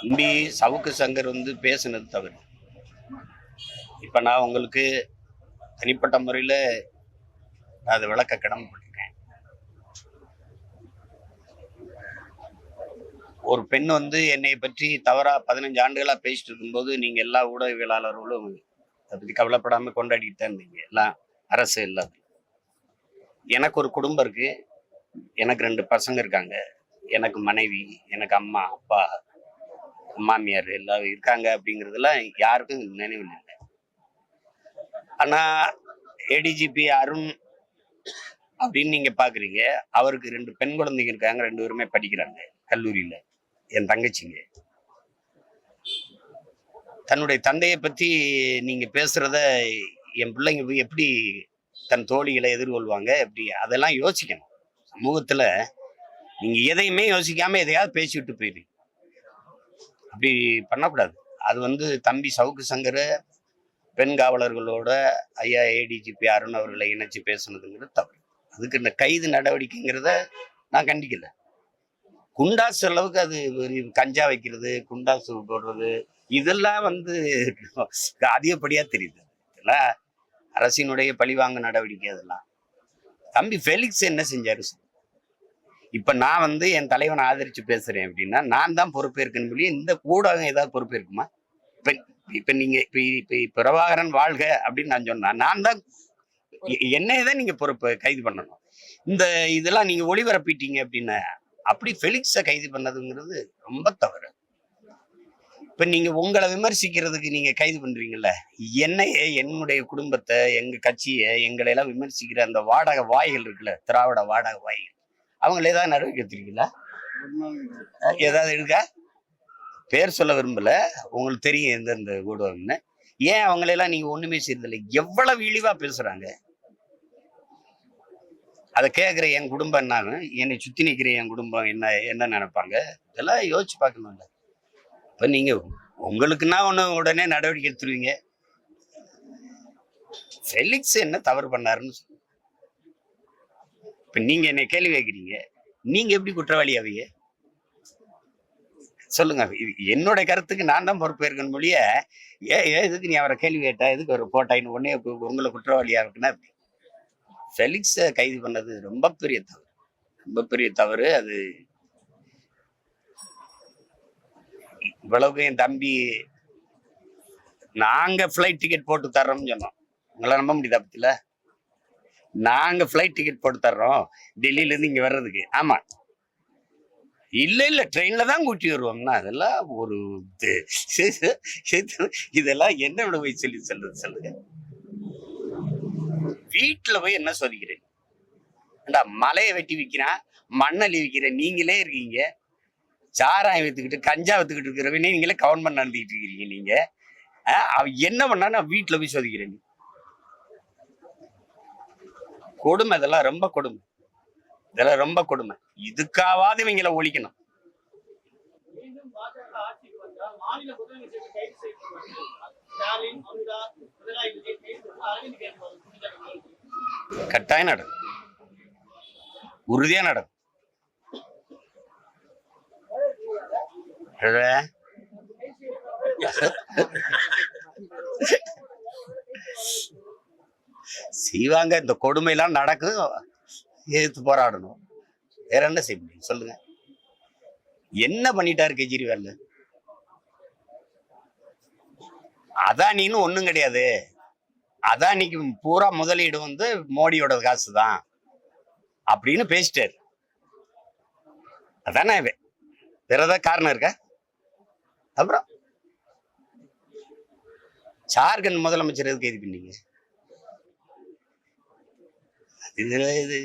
தம்பி சவுக்கு சங்கர் வந்து பேசினது தவறு. இப்போ நான் உங்களுக்கு தனிப்பட்ட முறையில் அதை விளக்க கடமைப்பட்டிருக்கேன். ஒரு பெண் வந்து என்னை பற்றி தவறா பதினஞ்சு ஆண்டுகளாக பேசிட்டு இருக்கும்போது நீங்கள் எல்லா ஊடகவியலாளர்களும் அதை பற்றி கவலைப்படாமல் கொண்டாடிட்டு தான் இருந்தீங்க. எல்லாம் அரசு இல்லாத. எனக்கு ஒரு குடும்பம் இருக்குது எனக்கு ரெண்டு பசங்க இருக்காங்க. எனக்கு மனைவி எனக்கு அம்மா அப்பா மாமியார் எல்லாரும் இருக்காங்க அப்படிங்கிறதுலாம் யாருக்கும் நினைவில் இல்லை. ஆனா ஏடிஜிபி அருண் அப்படின்னு நீங்க பாக்குறீங்க அவருக்கு ரெண்டு பெண் குழந்தைங்க இருக்காங்க ரெண்டு பேருமே படிக்கிறாங்க கல்லூரியில என் தங்கச்சிங்க. தன்னுடைய தந்தையை பத்தி நீங்க பேசுறத என் பிள்ளைங்க போய் எப்படி தன் தோழிகளை எதிர்கொள்வாங்க எப்படி அதெல்லாம் யோசிக்கணும். சமூகத்துல நீங்க எதையுமே யோசிக்காம எதையாவது பேசிவிட்டு போயிரு அப்படி பண்ணக்கூடாது. அது வந்து தம்பி சவுக்கு சங்கர் பெண் காவலர்களோட ஐயா ஏடிஜிபி அருண் அவர்களை இணைச்சு பேசுனதுங்கிறது தவறு. அதுக்கு இந்த கைது நடவடிக்கைங்கிறத நான் கண்டிக்கல. குண்டாசு அளவுக்கு அது ஒரு கஞ்சா வைக்கிறது குண்டாசு போடுறது இதெல்லாம் வந்து அதிகப்படியாக தெரியுது. இதெல்லாம் அரசினுடைய பழிவாங்க நடவடிக்கை அதெல்லாம். தம்பி ஃபெலிக்ஸ் என்ன செஞ்சாரு? இப்போ நான் வந்து என் தலைவனை ஆதரித்து பேசுகிறேன் அப்படின்னா நான் தான் பொறுப்பேற்கணும் சொல்லி இந்த ஊடகம் ஏதாவது பொறுப்பேற்குமா இப்போ இப்போ நீங்கள் இப்போ இப்போ பிரபாகரன் வாழ்க அப்படின்னு நான் சொன்னேன் நான் தான் என்னைய தான் நீங்கள் பொறுப்பு கைது பண்ணணும். இந்த இதெல்லாம் நீங்கள் ஒளிபரப்பிட்டீங்க அப்படின்னா அப்படி ஃபெலிக்ஸை கைது பண்ணதுங்கிறது ரொம்ப தவறு. இப்போ நீங்கள் உங்களை விமர்சிக்கிறதுக்கு நீங்கள் கைது பண்றீங்கல்ல என்னையே என்னுடைய குடும்பத்தை எங்கள் கட்சியை எங்களை எல்லாம் விமர்சிக்கிற அந்த வாடகை வாய்கள் இருக்குல்ல திராவிட வாடகை வாய்கள். அவங்கள ஏதாவது நடவடிக்கை எடுத்திருக்கீங்களா ஏதாவது இருக்கா? பேர் சொல்ல விரும்பல. உங்களுக்கு தெரியும் எந்தெந்த ஊடகம்னு ஏன் அவங்களெல்லாம் நீங்க ஒண்ணுமே செய்யறதில்லை எவ்வளவு இழிவா பேசுறாங்க? அதை கேட்குற என் குடும்பம் என்னன்னு என்னை சுத்தி நிற்கிற என் குடும்பம் என்ன என்ன நினைப்பாங்க? இதெல்லாம் யோசிச்சு பார்க்கணும்ல. இப்போ நீங்க உங்களுக்குன்னா ஒன்று உடனே நடவடிக்கை எடுத்துருவீங்க. ஃபெலிக்ஸ் என்ன தவறு பண்ணாருன்னு. இப்ப நீங்க என்னை கேள்வி கேட்குறீங்க நீங்க எப்படி குற்றவாளி அவைய சொல்லுங்க. என்னோட கருத்துக்கு நான் தான் பொறுப்பேற்கணும் மொழிய ஏ ஏ எதுக்கு நீ அவரை கேள்வி கேட்டா எதுக்கு ஒரு போட்டாயின்னு உடனே உங்களை குற்றவாளியா இருக்குன்னா எப்படி? ஃபெலிக்ஸை கைது பண்ணது ரொம்ப பெரிய தவறு. ரொம்ப பெரிய தவறு. அது இவ்வளவுக்கு என் தம்பி நாங்க ஃப்ளைட் டிக்கெட் போட்டு தர்றோம்னு சொன்னோம். உங்களை நம்ப முடியுதா பத்தில? நாங்க ஃப்ளைட் டிக்கெட் போட்டு தர்றோம். டெல்லியில இருந்து இங்க வர்றதுக்கு. ஆமா. இல்ல இல்ல ட்ரெயின்ல தான் கூட்டி வருவோம்னா அதெல்லாம் ஒரு இதெல்லாம் என்ன விட போய் சொல்லி சொல்றது சொல்லுங்க. வீட்டுல போய் என்ன சோதிக்கிறேன் ஏண்டா மலையை வெட்டி விற்கிறான் மண்ணள்ளி விற்கிறேன் நீங்களே இருக்கீங்க. சாராயம் வித்துக்கிட்டு கஞ்சா வித்துக்கிட்டு இருக்கிறவங்க நீங்களே கவர்மெண்ட் நடந்துக்கிட்டு இருக்கிறீங்க நீங்க. அவன் என்ன பண்ணா நான் வீட்டுல போய் சோதிக்கிறேன் கொடுமை இதெல்லாம் ரொம்ப கொடுமை. இதெல்லாம் ரொம்ப கொடுமை. இதுக்காவது இவங்களை ஒழிக்கணும். கட்டாயம் பாஜக உறுதியா வந்தால் செய்வாங்க. இந்த கொடுமையெல்லாம் நடக்கும் எதிர்த்து போராடணும். வேற என்ன செய்ய முடியும்? சொல்லுங்க. என்ன பண்ணிட்டாரு கெஜ்ரிவால்? அதானின்னு ஒன்றும் கிடையாது. அதானிக்கு பூரா முதலீடு வந்து மோடியோட காசு தான் அப்படின்னு பேசிட்டாரு. அதானே வேற ஏதாவது காரணம் இருக்கா? அப்புறம்? ஜார்க்கண்ட் முதலமைச்சர் எதுக்கு இது பண்ணீங்க? இதுல இது